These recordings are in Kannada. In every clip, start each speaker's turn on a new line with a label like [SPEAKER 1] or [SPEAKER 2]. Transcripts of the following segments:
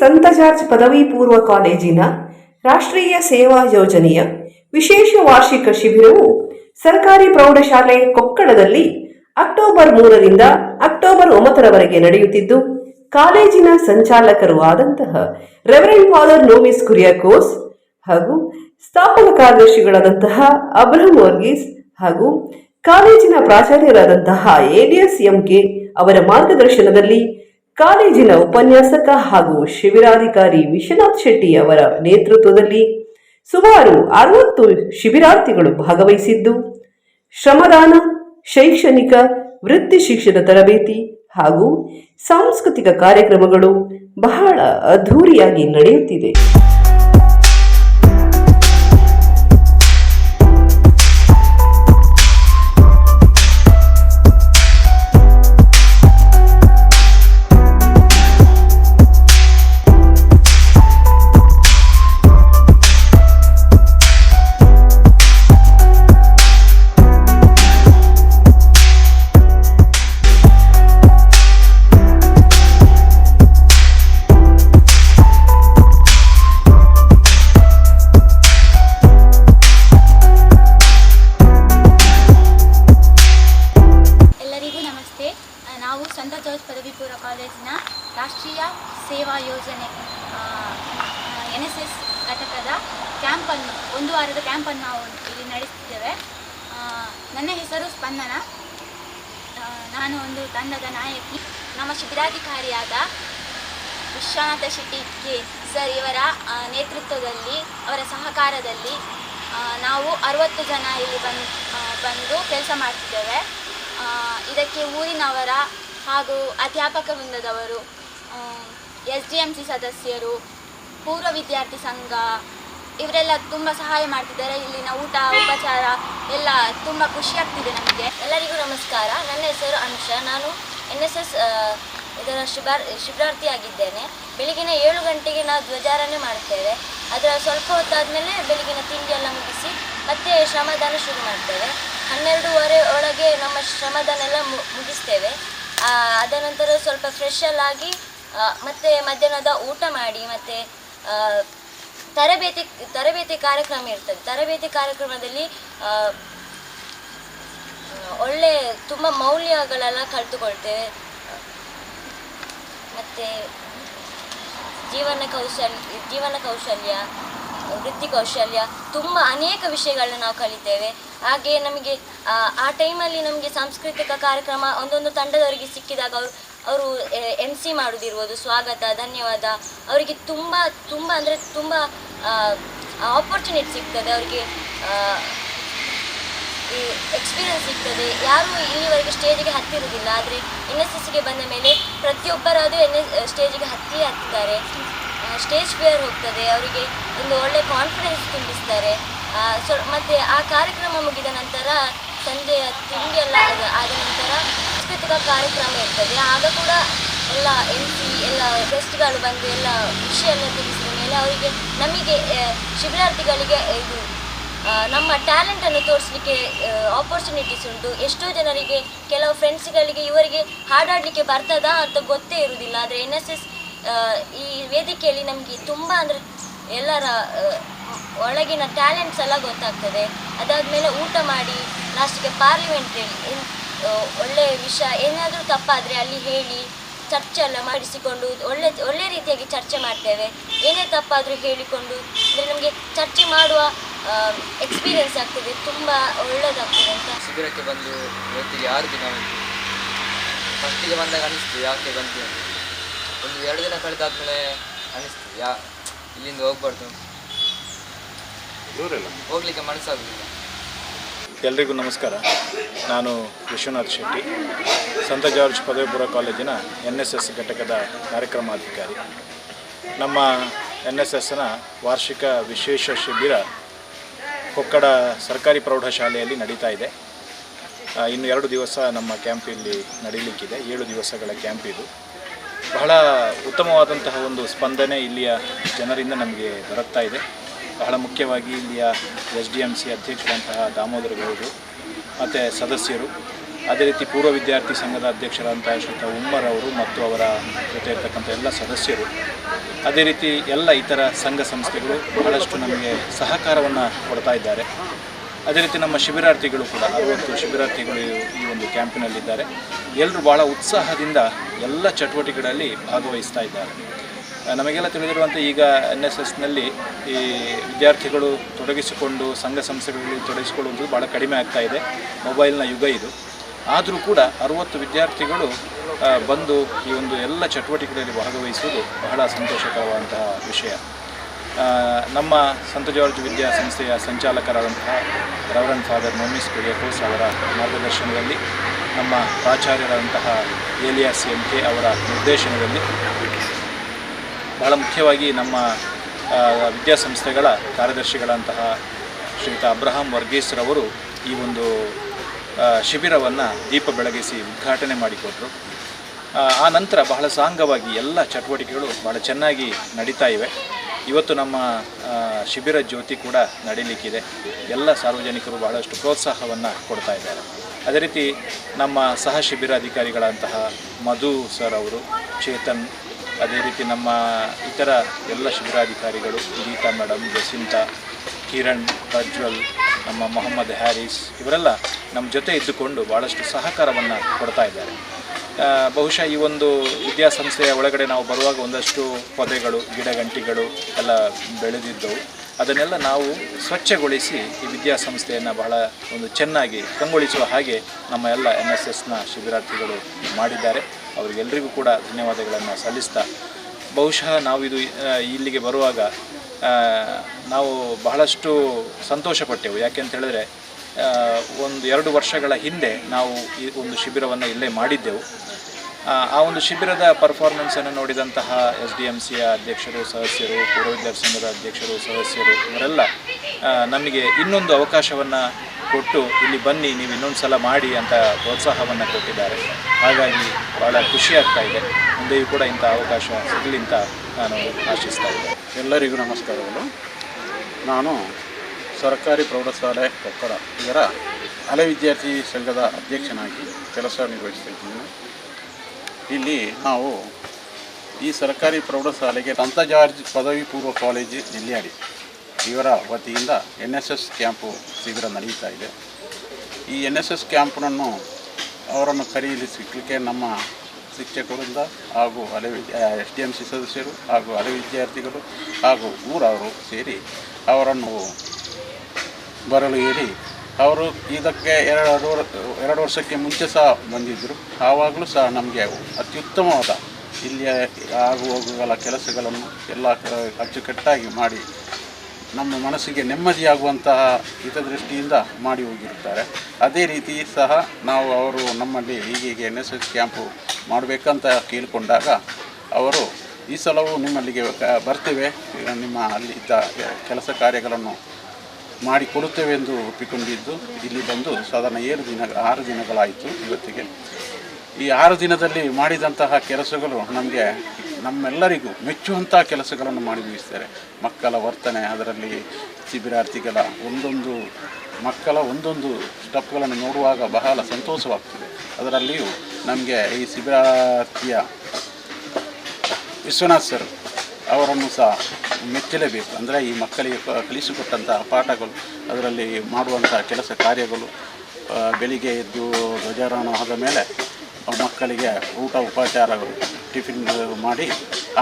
[SPEAKER 1] ಸಂತ ಜಾರ್ಜ್ ಪದವಿ ಪೂರ್ವ ಕಾಲೇಜಿನ ರಾಷ್ಟ್ರೀಯ ಸೇವಾ ಯೋಜನೆಯ ವಿಶೇಷ ವಾರ್ಷಿಕ ಶಿಬಿರವು ಸರ್ಕಾರಿ ಪ್ರೌಢಶಾಲೆ ಕೊಕ್ಕಡದಲ್ಲಿ ಅಕ್ಟೋಬರ್ ಮೂರರಿಂದ ಅಕ್ಟೋಬರ್ ಒಂಬತ್ತರವರೆಗೆ ನಡೆಯುತ್ತಿದ್ದು, ಕಾಲೇಜಿನ ಸಂಚಾಲಕರು ಆದಂತಹ ರೆವರೆಂಡ್ ಫಾದರ್ ನೋವಿಸ್ ಕುರಿಯಾಕೋಸ್ ಹಾಗೂ ಸ್ಥಾಪಕ ಕಾರ್ಯದರ್ಶಿಗಳಾದಂತಹ ಅಬ್ರಹಂ ವರ್ಗೀಸ್ ಹಾಗೂ ಕಾಲೇಜಿನ ಪ್ರಾಚಾರ್ಯರಾದಂತಹ ಎಡಿಎಸ್ ಎಂಕೆ ಅವರ ಮಾರ್ಗದರ್ಶನದಲ್ಲಿ ಕಾಲೇಜಿನ ಉಪನ್ಯಾಸಕ ಹಾಗೂ ಶಿಬಿರಾಧಿಕಾರಿ ವಿಶ್ವನಾಥ್ ಶೆಟ್ಟಿ ಅವರ ನೇತೃತ್ವದಲ್ಲಿ ಸುಮಾರು ಅರವತ್ತು ಶಿಬಿರಾರ್ಥಿಗಳು ಭಾಗವಹಿಸಿದ್ದು, ಶ್ರಮದಾನ, ಶೈಕ್ಷಣಿಕ, ವೃತ್ತಿ ಶಿಕ್ಷಣ ತರಬೇತಿ ಹಾಗೂ ಸಾಂಸ್ಕೃತಿಕ ಕಾರ್ಯಕ್ರಮಗಳು ಬಹಳ ಅದ್ಧೂರಿಯಾಗಿ ನಡೆಯುತ್ತಿದೆ.
[SPEAKER 2] ನನ್ನ ಹೆಸರು ಸ್ಪಂದನ. ನಾನು ಒಂದು ತಂಡದ ನಾಯಕಿ. ನಮ್ಮ ಶಿಬಿರಾಧಿಕಾರಿಯಾದ ವಿಶ್ವನಾಥ ಶೆಟ್ಟಿ ಕೆ ಸರ್ ಇವರ ನೇತೃತ್ವದಲ್ಲಿ, ಅವರ ಸಹಕಾರದಲ್ಲಿ ನಾವು ಅರವತ್ತು ಜನ ಇಲ್ಲಿ ಬಂದು ಬಂದು ಕೆಲಸ ಮಾಡ್ತಿದ್ದೇವೆ. ಇದಕ್ಕೆ ಊರಿನವರ ಹಾಗೂ ಅಧ್ಯಾಪಕ ವೃಂದದವರು ಎಸ್ ಡಿ ಎಂ ಸಿ ಸದಸ್ಯರು, ಪೂರ್ವ ವಿದ್ಯಾರ್ಥಿ ಸಂಘ ಇವರೆಲ್ಲ ತುಂಬ ಸಹಾಯ ಮಾಡ್ತಿದ್ದಾರೆ. ಇಲ್ಲಿನ ಊಟ, ಉಪಚಾರ ಎಲ್ಲ ತುಂಬ ಖುಷಿ ಆಗ್ತಿದೆ ನಮಗೆ.
[SPEAKER 3] ಎಲ್ಲರಿಗೂ ನಮಸ್ಕಾರ. ನನ್ನ ಹೆಸರು ಅನುಷ. ನಾನು ಎನ್ ಎಸ್ ಎಸ್ ಇದರ ಶಿಬಾರ್ ಶಿಬಿರಾರ್ಥಿಯಾಗಿದ್ದೇನೆ ಬೆಳಗಿನ ಏಳು ಗಂಟೆಗೆ ನಾವು ಧ್ವಜಾರನೆ ಮಾಡ್ತೇವೆ ಅದರ ಸ್ವಲ್ಪ ಹೊತ್ತಾದಮೇಲೆ ಬೆಳಗಿನ ತಿಂಡಿಯೆಲ್ಲ ಮುಗಿಸಿ ಮತ್ತೆ ಶ್ರಮದಾನ ಶುರು ಮಾಡ್ತೇವೆ. ಹನ್ನೆರಡೂವರೆ ಒಳಗೆ ನಮ್ಮ ಶ್ರಮದಾನ ಎಲ್ಲ ಮುಗಿಸ್ತೇವೆ. ಅದ ನಂತರ ಸ್ವಲ್ಪ ಫ್ರೆಶ್ ಎಲ್ಲ ಆಗಿ ಮತ್ತೆ ಮಧ್ಯಾಹ್ನದ ಊಟ ಮಾಡಿ, ಮತ್ತೆ ತರಬೇತಿ ತರಬೇತಿ ಕಾರ್ಯಕ್ರಮ ಇರ್ತದೆ. ತರಬೇತಿ ಕಾರ್ಯಕ್ರಮದಲ್ಲಿ ಒಳ್ಳೆ ತುಂಬ ಮೌಲ್ಯಗಳೆಲ್ಲ ಕಳೆದುಕೊಳ್ತೇವೆ. ಮತ್ತು ಜೀವನ ಕೌಶಲ್ಯ ಜೀವನ ಕೌಶಲ್ಯ, ವೃತ್ತಿ ಕೌಶಲ್ಯ ತುಂಬ ಅನೇಕ ವಿಷಯಗಳನ್ನ ನಾವು ಕಲಿತೇವೆ. ಹಾಗೆ ನಮಗೆ, ಆ ಟೈಮಲ್ಲಿ ನಮಗೆ ಸಾಂಸ್ಕೃತಿಕ ಕಾರ್ಯಕ್ರಮ ಒಂದೊಂದು ತಂಡದವರಿಗೆ ಸಿಕ್ಕಿದಾಗ ಅವರು ಅವರು ಎಂ ಸಿ ಮಾಡೋದಿರ್ಬೋದು, ಸ್ವಾಗತ, ಧನ್ಯವಾದ. ಅವರಿಗೆ ತುಂಬ ತುಂಬ ಅಂದರೆ ತುಂಬ ಆಪರ್ಚುನಿಟಿ ಸಿಗ್ತದೆ. ಅವರಿಗೆ ಎಕ್ಸ್ಪೀರಿಯನ್ಸ್ ಸಿಗ್ತದೆ. ಯಾರು ಇಲ್ಲಿವರೆಗೆ ಸ್ಟೇಜಿಗೆ ಹತ್ತಿರುವುದಿಲ್ಲ. ಆದರೆ ಎನ್ ಎಸ್ ಎಸ್ಗೆ ಬಂದ ಮೇಲೆ ಪ್ರತಿಯೊಬ್ಬರಾದರೂ ಎನ್ ಎಸ್ ಸ್ಟೇಜಿಗೆ ಹತ್ತಿ ಹತ್ತಿದ್ದಾರೆ. ಸ್ಟೇಜ್ ಫಿಯರ್ ಹೋಗ್ತದೆ. ಅವರಿಗೆ ಒಂದು ಒಳ್ಳೆ ಕಾನ್ಫಿಡೆನ್ಸ್ ತುಂಬಿಸ್ತಾರೆ. ಸೊ, ಮತ್ತು ಆ ಕಾರ್ಯಕ್ರಮ ಮುಗಿದ ನಂತರ ಸಂಜೆಯ ತಿಂಡಿ ಎಲ್ಲ ಆದ ನಂತರ ಸಾಂಸ್ಕೃತಿಕ ಕಾರ್ಯಕ್ರಮ ಇರ್ತದೆ. ಆಗ ಕೂಡ ಎಲ್ಲ ಎಂ ಸಿ ಎಲ್ಲ ಗೆಸ್ಟ್ಗಳು ಬಂದು ಎಲ್ಲ ವಿಷಯ ತಿಳಿಸಿದ ಮೇಲೆ ಅವರಿಗೆ ನಮಗೆ ಶಿಬಿರಾರ್ಥಿಗಳಿಗೆ ಇದು ನಮ್ಮ ಟ್ಯಾಲೆಂಟನ್ನು ತೋರಿಸಲಿಕ್ಕೆ ಆಪರ್ಚುನಿಟೀಸ್ ಉಂಟು. ಎಷ್ಟೋ ಜನರಿಗೆ, ಕೆಲವು ಫ್ರೆಂಡ್ಸ್ಗಳಿಗೆ ಇವರಿಗೆ ಹಾಡಾಡಲಿಕ್ಕೆ ಬರ್ತದಾ ಅಂತ ಗೊತ್ತೇ ಇರುವುದಿಲ್ಲ ಆದರೆ ಎನ್ ಎಸ್ ಎಸ್ ಈ ವೇದಿಕೆಯಲ್ಲಿ ನಮಗೆ ತುಂಬ ಅಂದರೆ ಎಲ್ಲರ ಒಳಗಿನ ಟ್ಯಾಲೆಂಟ್ಸ್ ಎಲ್ಲ ಗೊತ್ತಾಗ್ತದೆ. ಅದಾದಮೇಲೆ ಊಟ ಮಾಡಿ ಲಾಸ್ಟಿಗೆ ಪಾರ್ಲಿಮೆಂಟ್ರಿ ಒಳ್ಳೆಯ ವಿಷಯ ಏನಾದರೂ ತಪ್ಪಾದರೆ ಅಲ್ಲಿ ಹೇಳಿ ಚರ್ಚೆ ಎಲ್ಲ ಮಾಡಿಸಿಕೊಂಡು ಒಳ್ಳೆ ಒಳ್ಳೆ ರೀತಿಯಾಗಿ ಚರ್ಚೆ ಮಾಡ್ತೇವೆ. ಏನೇ ತಪ್ಪಾದರೂ ಹೇಳಿಕೊಂಡು ಅಂದರೆ ನಮಗೆ ಚರ್ಚೆ ಮಾಡುವ ಎಕ್ಸ್ಪೀರಿಯನ್ಸ್ ಆಗ್ತದೆ. ತುಂಬ ಒಳ್ಳೆಯದಾಗ್ತದೆ ಅಂತ.
[SPEAKER 4] ಶಿಬಿರಕ್ಕೆ ಬಂದು ಇವತ್ತಿಗೆ ಆರು ದಿನ ಆಯಿತು. ಫಸ್ಟಿಗೆ ಬಂದಾಗ ಅನಿಸ್ತು ಯಾಕೆ ಬಂತು ಅಂತ. ಒಂದು ಎರಡು ದಿನ ಕಳೆದಾದ್ಮೇಲೆ ಅನಿಸ್ತು ಯಾ ಇಲ್ಲಿಂದ ಹೋಗ್ಬಾರ್ದು ಹೋಗ್ಲಿಕ್ಕೆ ಮನಸ್ಸಾಗುದಿಲ್ಲ
[SPEAKER 5] ಎಲ್ರಿಗೂ ನಮಸ್ಕಾರ. ನಾನು ವಿಶ್ವನಾಥ್ ಶೆಟ್ಟಿ. ಸಂತ ಜಾರ್ಜ್ ಪದವಿ ಪೂರ್ವ ಕಾಲೇಜಿನ ಎನ್ ಎಸ್ ಎಸ್ ಘಟಕದ ಕಾರ್ಯಕ್ರಮಾಧಿಕಾರಿ. ನಮ್ಮ ಎನ್ ಎಸ್ ಎಸ್ನ ವಾರ್ಷಿಕ ವಿಶೇಷ ಶಿಬಿರ ಕೊಕ್ಕಡ ಸರ್ಕಾರಿ ಪ್ರೌಢಶಾಲೆಯಲ್ಲಿ ನಡೀತಾ ಇದೆ. ಇನ್ನು ಎರಡು ದಿವಸ ನಮ್ಮ ಕ್ಯಾಂಪ್ ಇಲ್ಲಿ ನಡೀಲಿಕ್ಕಿದೆ. ಏಳು ದಿವಸಗಳ ಕ್ಯಾಂಪ್ ಇದು. ಬಹಳ ಉತ್ತಮವಾದಂತಹ ಒಂದು ಸ್ಪಂದನೆ ಇಲ್ಲಿಯ ಜನರಿಂದ ನಮಗೆ ಬರುತ್ತಾ ಇದೆ. ಬಹಳ ಮುಖ್ಯವಾಗಿ ಇಲ್ಲಿಯ ಎಸ್ ಡಿ ಎಂ ಸಿ ಅಧ್ಯಕ್ಷರಂತಹ ದಾಮೋದರ ಗೌಡರು ಮತ್ತು ಸದಸ್ಯರು, ಅದೇ ರೀತಿ ಪೂರ್ವ ವಿದ್ಯಾರ್ಥಿ ಸಂಘದ ಅಧ್ಯಕ್ಷರಾದಂತಹ ಶ್ರೀತ ಉಮ್ಮರ್ ಅವರು ಮತ್ತು ಅವರ ಜೊತೆ ಇರ್ತಕ್ಕಂಥ ಎಲ್ಲ ಸದಸ್ಯರು, ಅದೇ ರೀತಿ ಎಲ್ಲ ಇತರ ಸಂಘ ಸಂಸ್ಥೆಗಳು ಬಹಳಷ್ಟು ನಮಗೆ ಸಹಕಾರವನ್ನು ಕೊಡ್ತಾ ಇದ್ದಾರೆ. ಅದೇ ರೀತಿ ನಮ್ಮ ಶಿಬಿರಾರ್ಥಿಗಳು ಕೂಡ, ಅರವತ್ತು ಶಿಬಿರಾರ್ಥಿಗಳು ಈ ಒಂದು ಕ್ಯಾಂಪಿನಲ್ಲಿದ್ದಾರೆ. ಎಲ್ಲರೂ ಭಾಳ ಉತ್ಸಾಹದಿಂದ ಎಲ್ಲ ಚಟುವಟಿಕೆಗಳಲ್ಲಿ ಭಾಗವಹಿಸ್ತಾ ಇದ್ದಾರೆ. ನಮಗೆಲ್ಲ ತಿಳಿದಿರುವಂತೆ ಈಗ ಎನ್ ಎಸ್ ಎಸ್ನಲ್ಲಿ ಈ ವಿದ್ಯಾರ್ಥಿಗಳು ತೊಡಗಿಸಿಕೊಂಡು, ಸಂಘ ಸಂಸ್ಥೆಗಳಲ್ಲಿ ತೊಡಗಿಸಿಕೊಳ್ಳುವುದು ಭಾಳ ಕಡಿಮೆ ಆಗ್ತಾ ಇದೆ, ಮೊಬೈಲ್ನ ಯುಗ ಇದು. ಆದರೂ ಕೂಡ ಅರುವತ್ತು ವಿದ್ಯಾರ್ಥಿಗಳು ಬಂದು ಈ ಒಂದು ಎಲ್ಲ ಚಟುವಟಿಕೆಗಳಲ್ಲಿ ಭಾಗವಹಿಸುವುದು ಬಹಳ ಸಂತೋಷಕರವಾದಂತಹ ವಿಷಯ. ನಮ್ಮ ಸಂತ ಜಾರ್ಜ್ ವಿದ್ಯಾಸಂಸ್ಥೆಯ ಸಂಚಾಲಕರಾದಂತಹ ರವರನ್ ಫಾದರ್ ಮೊಮಿಸ್ ಕುರಿಯಕೋಸ್ ಅವರ ಮಾರ್ಗದರ್ಶನದಲ್ಲಿ, ನಮ್ಮ ಪ್ರಾಚಾರ್ಯರಾದಂತಹ ಏಲಿಯಾಸ್ ಎಂ ಕೆ ಅವರ ನಿರ್ದೇಶನದಲ್ಲಿ ಬಹಳ ಮುಖ್ಯವಾಗಿ ನಮ್ಮ ವಿದ್ಯಾಸಂಸ್ಥೆಗಳ ಕಾರ್ಯದರ್ಶಿಗಳಂತಹ ಶ್ರೀಯುತ ಅಬ್ರಹಾಂ ವರ್ಗೀಸ್ರವರು ಈ ಒಂದು ಶಿಬಿರವನ್ನು ದೀಪ ಬೆಳಗಿಸಿ ಉದ್ಘಾಟನೆ ಮಾಡಿಕೊಟ್ರು. ಆ, ನಂತರ ಬಹಳ ಸಾಂಗವಾಗಿ ಎಲ್ಲ ಚಟುವಟಿಕೆಗಳು ಬಹಳ ಚೆನ್ನಾಗಿ ನಡೀತಾ ಇವೆ. ಇವತ್ತು ನಮ್ಮ ಶಿಬಿರ ಜ್ಯೋತಿ ಕೂಡ ನಡೀಲಿಕ್ಕಿದೆ. ಎಲ್ಲ ಸಾರ್ವಜನಿಕರು ಬಹಳಷ್ಟು ಪ್ರೋತ್ಸಾಹವನ್ನು ಕೊಡ್ತಾ ಇದ್ದಾರೆ. ಅದೇ ರೀತಿ ನಮ್ಮ ಸಹ ಶಿಬಿರಾಧಿಕಾರಿಗಳಂತಹ ಮಧು ಸರ್ ಅವರು ಚೇತನ್ ಅದೇ ರೀತಿ ನಮ್ಮ ಇತರ ಎಲ್ಲ ಶಿಬಿರಾಧಿಕಾರಿಗಳು ಗೀತಾ ಮೇಡಮ್, ಜಸಿಂತಾ, ಕಿರಣ್, ಪ್ರಜ್ವಲ್, ನಮ್ಮ ಮೊಹಮ್ಮದ್ ಹ್ಯಾರಿಸ್, ಇವರೆಲ್ಲ ನಮ್ಮ ಜೊತೆ ಇದ್ದುಕೊಂಡು ಭಾಳಷ್ಟು ಸಹಕಾರವನ್ನು ಕೊಡ್ತಾ ಇದ್ದಾರೆ. ಬಹುಶಃ ಈ ಒಂದು ವಿದ್ಯಾಸಂಸ್ಥೆಯ ಒಳಗಡೆ ನಾವು ಬರುವಾಗ ಒಂದಷ್ಟು ಪೊದೆಗಳು, ಗಿಡಗಂಟಿಗಳು ಎಲ್ಲ ಬೆಳೆದಿದ್ದವು. ಅದನ್ನೆಲ್ಲ ನಾವು ಸ್ವಚ್ಛಗೊಳಿಸಿ ಈ ವಿದ್ಯಾಸಂಸ್ಥೆಯನ್ನು ಬಹಳ ಒಂದು ಚೆನ್ನಾಗಿ ಕಂಗೊಳಿಸುವ ಹಾಗೆ ನಮ್ಮ ಎಲ್ಲ ಎನ್ ಎಸ್ ಎಸ್ನ ಶಿಬಿರಾರ್ಥಿಗಳು ಮಾಡಿದ್ದಾರೆ. ಅವರಿಗೆಲ್ಲರಿಗೂ ಕೂಡ ಧನ್ಯವಾದಗಳನ್ನು ಸಲ್ಲಿಸ್ತಾ ಬಹುಶಃ ನಾವು ಇದು ಇಲ್ಲಿಗೆ ಬರುವಾಗ ನಾವು ಬಹಳಷ್ಟು ಸಂತೋಷಪಟ್ಟೆವು. ಯಾಕೆಂತ ಹೇಳಿದ್ರೆ ಒಂದು ಎರಡು ವರ್ಷಗಳ ಹಿಂದೆ ನಾವು ಈ ಒಂದು ಶಿಬಿರವನ್ನು ಇಲ್ಲೇ ಮಾಡಿದ್ದೆವು. ಆ ಒಂದು ಶಿಬಿರದ ಪರ್ಫಾರ್ಮೆನ್ಸನ್ನು ನೋಡಿದಂತಹ ಎಸ್ ಡಿ ಎಂ ಸಿಯ ಅಧ್ಯಕ್ಷರು, ಸದಸ್ಯರು, ಪೂರ್ವ ವಿದ್ಯಾರ್ಥಿ ಸಂಘದ ಅಧ್ಯಕ್ಷರು, ಸದಸ್ಯರು ಇವರೆಲ್ಲ ನಮಗೆ ಇನ್ನೊಂದು ಅವಕಾಶವನ್ನು ಕೊಟ್ಟು ಇಲ್ಲಿ ಬನ್ನಿ, ನೀವು ಇನ್ನೊಂದು ಸಲ ಮಾಡಿ ಅಂತ ಪ್ರೋತ್ಸಾಹವನ್ನು ಕೊಟ್ಟಿದ್ದಾರೆ. ಹಾಗಾಗಿ ಭಾಳ ಖುಷಿ ಆಗ್ತಾ ಇದೆ. ಮುಂದೆಯೂ ಕೂಡ ಇಂಥ ಅವಕಾಶ ಸಿಗಲಿ ಅಂತ ನಾನು ಆಶಿಸ್ತಾ ಇದ್ದೆ
[SPEAKER 6] ಎಲ್ಲರಿಗೂ ನಮಸ್ಕಾರಗಳು. ನಾನು ಸರ್ಕಾರಿ ಪ್ರೌಢಶಾಲೆ ಕೊಪ್ಪಳ ಇದರ ಹಳೆ ವಿದ್ಯಾರ್ಥಿ ಸಂಘದ ಅಧ್ಯಕ್ಷನಾಗಿ ಕೆಲಸ ನಿರ್ವಹಿಸ್ತಿದ್ದೀನಿ ಇಲ್ಲಿ ನಾವು ಈ ಸರ್ಕಾರಿ ಪ್ರೌಢಶಾಲೆಗೆ ಸಂತ ಜಾರ್ಜ್ ಪದವಿ ಪೂರ್ವ ಕಾಲೇಜು ನೆಲ್ಲಿಯಾಡಿ ಇವರ ವತಿಯಿಂದ ಎನ್ ಎಸ್ ಎಸ್ ಕ್ಯಾಂಪು ಶಿಬಿರ ನಡೆಯುತ್ತಾ ಇದೆ. ಈ ಎನ್ ಎಸ್ ಎಸ್ ಕ್ಯಾಂಪನ್ನು ಅವರನ್ನು ಕರೆಯಲಿಸಲಿಕ್ಕೆ ನಮ್ಮ ಶಿಕ್ಷಕರಿಂದ ಹಾಗೂ ಹಳೆ ಎಸ್ ಡಿ ಎಂ ಸಿ ಸದಸ್ಯರು ಹಾಗೂ ಹಳೆ ವಿದ್ಯಾರ್ಥಿಗಳು ಹಾಗೂ ಊರವರು ಸೇರಿ ಅವರನ್ನು ಬರಲು ಹೇಳಿ ಅವರು ಇದಕ್ಕೆ ಎರಡು ಎರಡು ವರ್ಷಕ್ಕೆ ಮುಂಚೆ ಸಹ ಬಂದಿದ್ದರು ಆವಾಗಲೂ ಸಹ ನಮಗೆ ಅತ್ಯುತ್ತಮವಾದ ಇಲ್ಲಿಯ ಆಗು ಹೋಗುಗಳ ಕೆಲಸಗಳನ್ನು ಎಲ್ಲ ಅಚ್ಚುಕಟ್ಟಾಗಿ ಮಾಡಿ ನಮ್ಮ ಮನಸ್ಸಿಗೆ ನೆಮ್ಮದಿಯಾಗುವಂತಹ ಹಿತದೃಷ್ಟಿಯಿಂದ ಮಾಡಿ ಹೋಗಿರುತ್ತಾರೆ. ಅದೇ ರೀತಿ ಸಹ ನಾವು ಅವರು ನಮ್ಮಲ್ಲಿ ಹೀಗೆ ಎನ್ ಎಸ್ ಎಸ್ ಕ್ಯಾಂಪು ಮಾಡಬೇಕಂತ ಕೇಳಿಕೊಂಡಾಗ ಅವರು ಈ ಸಲವೂ ನಿಮ್ಮಲ್ಲಿಗೆ ಬರ್ತೇವೆ. ನಿಮ್ಮ ಅಲ್ಲಿ ಕೆಲಸ ಕಾರ್ಯಗಳನ್ನು ಮಾಡಿಕೊಡುತ್ತೇವೆ ಎಂದು ಒಪ್ಪಿಕೊಂಡಿದ್ದು, ಇಲ್ಲಿ ಬಂದು ಸಾಧಾರಣ ಏಳು ದಿನ, ಆರು ದಿನಗಳಾಯಿತು ಇವತ್ತಿಗೆ. ಈ ಆರು ದಿನದಲ್ಲಿ ಮಾಡಿದಂತಹ ಕೆಲಸಗಳು ನಮಗೆ, ನಮ್ಮೆಲ್ಲರಿಗೂ ಮೆಚ್ಚುವಂಥ ಕೆಲಸಗಳನ್ನು ಮಾಡಿ ಮುಗಿಸ್ತಾರೆ. ಮಕ್ಕಳ ವರ್ತನೆ, ಅದರಲ್ಲಿ ಶಿಬಿರಾರ್ಥಿಗಳ ಒಂದೊಂದು, ಮಕ್ಕಳ ಒಂದೊಂದು ಸ್ಟೆಪ್ಗಳನ್ನು ನೋಡುವಾಗ ಬಹಳ ಸಂತೋಷವಾಗ್ತದೆ. ಅದರಲ್ಲಿಯೂ ನಮಗೆ ಈ ಶಿಬಿರಾರ್ಥಿಯ ವಿಶ್ವನಾಥ್ ಸರ್ ಅವರನ್ನು ಸಹ ಮೆಚ್ಚಲೇಬೇಕು. ಅಂದರೆ ಈ ಮಕ್ಕಳಿಗೆ ಕಲಿಸಿಕೊಟ್ಟಂಥ ಪಾಠಗಳು, ಅದರಲ್ಲಿ ಮಾಡುವಂಥ ಕೆಲಸ ಕಾರ್ಯಗಳು ಬೆಳಿಗ್ಗೆ ಎದ್ದು ಧ್ವಜಾರೋಹಣ ಆದ ಮೇಲೆ ಮಕ್ಕಳಿಗೆ ಊಟ ಉಪಚಾರಗಳು ಟಿಫಿನ್ ಮಾಡಿ,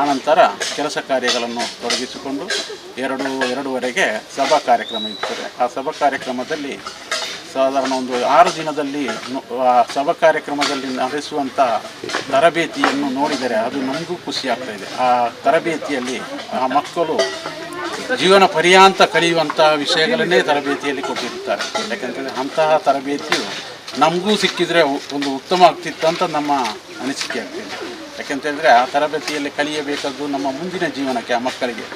[SPEAKER 6] ಆನಂತರ ಕೆಲಸ ಕಾರ್ಯಗಳನ್ನು ತೊಡಗಿಸಿಕೊಂಡು ಎರಡು, ಎರಡೂವರೆಗೆ ಸಭಾ ಕಾರ್ಯಕ್ರಮ ಇರ್ತದೆ. ಆ ಸಭಾ ಕಾರ್ಯಕ್ರಮದಲ್ಲಿ ಸಾಧಾರಣ ಒಂದು ಆರು ದಿನದಲ್ಲಿ ಸಭಾ ಕಾರ್ಯಕ್ರಮದಲ್ಲಿ ನಡೆಸುವಂಥ ತರಬೇತಿಯನ್ನು ನೋಡಿದರೆ ಅದು ನಮಗೂ ಖುಷಿ ಆಗ್ತಾ ಇದೆ. ಆ ತರಬೇತಿಯಲ್ಲಿ ಆ ಮಕ್ಕಳು ಜೀವನ ಪರ್ಯಾಂತ ಕಲಿಯುವಂಥ ವಿಷಯಗಳನ್ನೇ ತರಬೇತಿಯಲ್ಲಿ ಕೊಟ್ಟಿರುತ್ತಾರೆ. ಯಾಕಂತಂದರೆ ಅಂತಹ ತರಬೇತಿಯು ನಮಗೂ ಸಿಕ್ಕಿದರೆ ಒಂದು ಉತ್ತಮ ಆಗ್ತಿತ್ತು ಅಂತ ನಮ್ಮ ಅನಿಸಿಕೆ ಆಗ್ತಿದೆ. ಯಾಕೆಂತಂದರೆ ಆ ತರಬೇತಿಯಲ್ಲಿ ಕಲಿಯಬೇಕಾದ್ದು ನಮ್ಮ ಮುಂದಿನ ಜೀವನಕ್ಕೆ ಆ ಮಕ್ಕಳಿಗೆ.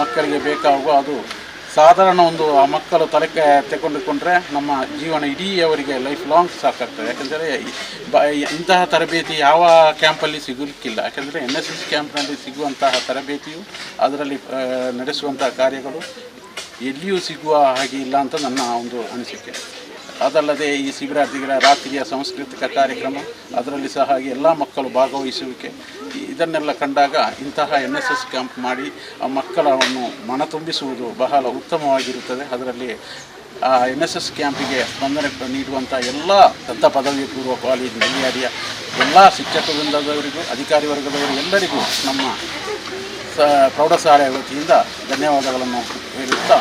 [SPEAKER 6] ಮಕ್ಕಳಿಗೆ ಬೇಕಾಗುವ ಅದು ಸಾಧಾರಣ ಒಂದು ಆ ಮಕ್ಕಳು ತಲೆಗೆ ತೆಗೊಂಡುಕೊಂಡ್ರೆ ನಮ್ಮ ಜೀವನ ಇಡೀ ಅವರಿಗೆ ಲೈಫ್ ಲಾಂಗ್ ಸಾಕಾಗ್ತದೆ. ಯಾಕೆಂದರೆ ಇಂತಹ ತರಬೇತಿ ಯಾವ ಕ್ಯಾಂಪಲ್ಲಿ ಸಿಗಲಿಕ್ಕಿಲ್ಲ ಯಾಕೆಂದರೆ ಎನ್ ಎಸ್ ಎಸ್ ಕ್ಯಾಂಪ್ನಲ್ಲಿ ಸಿಗುವಂತಹ ತರಬೇತಿಯು ಅದರಲ್ಲಿ ನಡೆಸುವಂತಹ ಕಾರ್ಯಗಳು ಎಲ್ಲಿಯೂ ಸಿಗುವ ಹಾಗೆ ಇಲ್ಲ ಅಂತ ನನ್ನ ಒಂದು ಅನಿಸಿಕೆ. ಅದಲ್ಲದೆ ಈ ಶಿಬಿರಾರ್ಥಿಗಳ ರಾತ್ರಿಯ ಸಾಂಸ್ಕೃತಿಕ ಕಾರ್ಯಕ್ರಮ, ಅದರಲ್ಲಿ ಸಹ ಎಲ್ಲ ಮಕ್ಕಳು ಭಾಗವಹಿಸುವಿಕೆ ಇದನ್ನೆಲ್ಲ ಕಂಡಾಗ ಇಂತಹ ಎನ್ ಎಸ್ ಎಸ್ ಕ್ಯಾಂಪ್ ಮಾಡಿ ಆ ಮಕ್ಕಳನ್ನು ಮನ ತುಂಬಿಸುವುದು ಬಹಳ ಉತ್ತಮವಾಗಿರುತ್ತದೆ. ಅದರಲ್ಲಿ ಆ ಎನ್ ಎಸ್ ಎಸ್ ಕ್ಯಾಂಪಿಗೆ ಸ್ಪಂದನೆ ನೀಡುವಂಥ ಎಲ್ಲ ದತ್ತ ಪದವಿ ಪೂರ್ವ ಕಾಲೇಜು ನೆಲ್ಲಿಯಾರಿಯ ಎಲ್ಲ ಶಿಕ್ಷಕ ವೃಂದದವರಿಗೂ, ಅಧಿಕಾರಿ ವರ್ಗದವರು ಎಲ್ಲರಿಗೂ ನಮ್ಮ ಸ ಪ್ರೌಢಶಾಲೆಯ ವತಿಯಿಂದ ಧನ್ಯವಾದಗಳನ್ನು ಹೇಳುತ್ತಾ